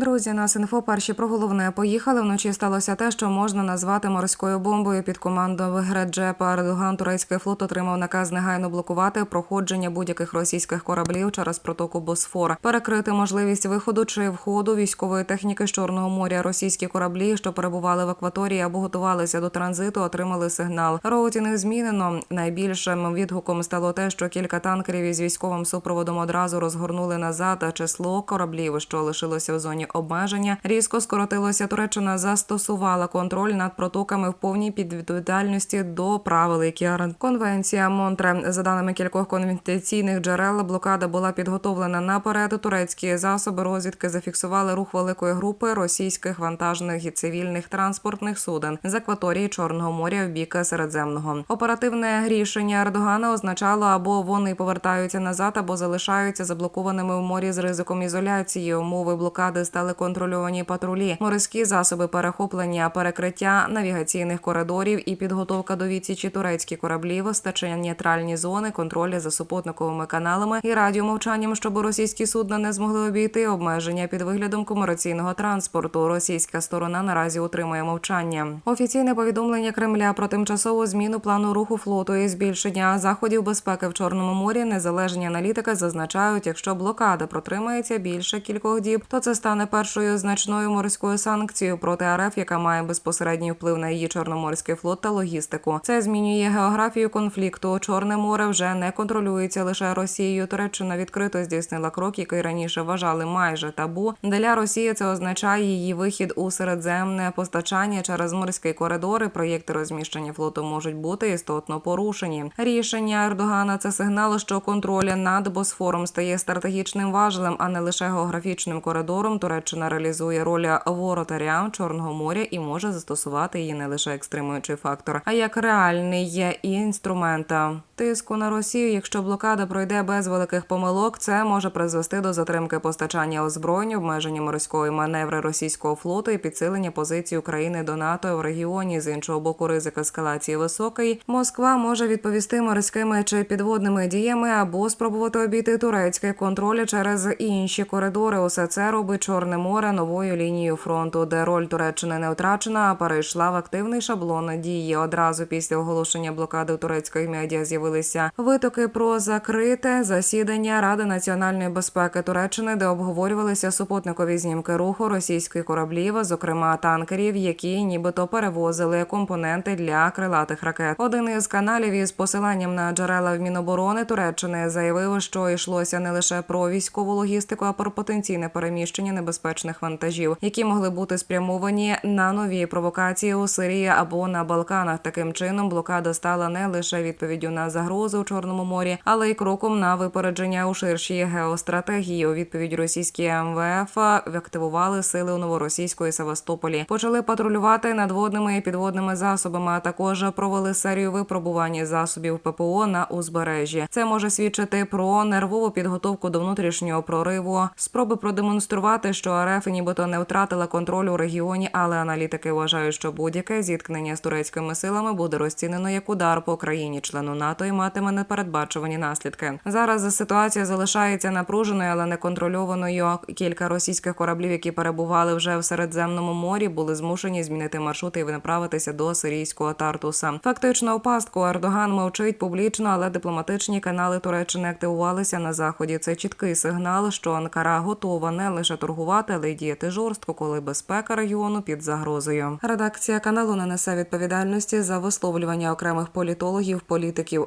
Друзі, нас інфо перші про головне поїхали. Вночі сталося те, що можна назвати морською бомбою. Під командою Греджепа Ердоган турецький флот отримав наказ негайно блокувати проходження будь-яких російських кораблів через протоку Босфор, перекрити можливість виходу чи входу військової техніки з Чорного моря. Російські кораблі, що перебували в акваторії або готувалися до транзиту, отримали сигнал. Роутінг змінено. Найбільшим відгуком стало те, що кілька танкерів із військовим супроводом одразу розгорнули назад. А число кораблів, що лишилося в зоні обмеження, різко скоротилося. Туреччина застосувала контроль над протоками в повній підвідповідальності до правил, які конвенція Монтре. За даними кількох конвенційних джерел, блокада була підготовлена наперед. Турецькі засоби розвідки зафіксували рух великої групи російських вантажних і цивільних транспортних суден з акваторії Чорного моря в бік Середземного. Оперативне рішення Ердогана означало або вони повертаються назад, або залишаються заблокованими в морі з ризиком ізоляції. Умови блокади стали контрольовані патрулі, морські засоби перехоплення, перекриття навігаційних коридорів і підготовка до відсічі турецькі кораблі, вистачення нейтральні зони, контролі за супутниковими каналами і радіомовчанням, щоб російські судна не змогли обійти обмеження під виглядом комерційного транспорту. Російська сторона наразі утримує мовчання. Офіційне повідомлення Кремля про тимчасову зміну плану руху флоту і збільшення заходів безпеки в Чорному морі. Незалежні аналітики зазначають, якщо блокада протримається більше кількох діб, то це стане першою значною морською санкцією проти РФ, яка має безпосередній вплив на її чорноморський флот та логістику. Це змінює географію конфлікту. Чорне море вже не контролюється лише Росією. Туреччина відкрито здійснила крок, який раніше вважали майже табу. Для Росії це означає її вихід у середземне постачання через морські коридори. Проєкти розміщення флоту можуть бути істотно порушені. Рішення Ердогана це сигнал, що контроль над Босфором стає стратегічним важелем, а не лише географічним коридором. Туреччина реалізує роль воротаря Чорного моря і може застосувати її не лише як стримуючий фактор, а як реальний є інструмент тиску на Росію. Якщо блокада пройде без великих помилок, це може призвести до затримки постачання озброєнь, обмеження морської маневри російського флоту і підсилення позицій України до НАТО в регіоні. З іншого боку, ризик ескалації високий. Москва може відповісти морськими чи підводними діями або спробувати обійти турецький контроль через інші коридори. Усе це робить Чорне море новою лінією фронту, де роль Туреччини не втрачена, а перейшла в активний шаблон дії. Одразу після оголошення блокади у турецьких медіа з'явилися витоки про закрите засідання Ради національної безпеки Туреччини, де обговорювалися супутникові знімки руху російських кораблів, зокрема танкерів, які нібито перевозили компоненти для крилатих ракет. Один із каналів із посиланням на джерела в Міноборони Туреччини заявив, що йшлося не лише про військову логістику, а про потенційне переміщення небезпечних вантажів, які могли бути спрямовані на нові провокації у Сирії або на Балканах. Таким чином блокада стала не лише відповіддю на загрози у Чорному морі, але й кроком на випередження у ширшій геостратегії. У відповідь російські МВФ активували сили у новоросійської Севастополі, почали патрулювати надводними і підводними засобами, а також провели серію випробувань засобів ППО на узбережжі. Це може свідчити про нервову підготовку до внутрішнього прориву, спроби продемонструвати, що РФ нібито не втратила контроль у регіоні, але аналітики вважають, що будь-яке зіткнення з турецькими силами буде розцінено як удар по країні члену НАТО і матиме непередбачувані наслідки. Зараз ситуація залишається напруженою, але неконтрольованою. Кілька російських кораблів, які перебували вже в Середземному морі, були змушені змінити маршрути і направитися до сирійського Тартуса. Фактично, у пастку Ердоган мовчить публічно, але дипломатичні канали Туреччини активувалися на заході. Це чіткий сигнал, що Анкара готова не лише торгувати, але й діяти жорстко, коли безпека регіону під загрозою. Редакція каналу не несе відповідальності за висловлювання окремих політологів, політиків,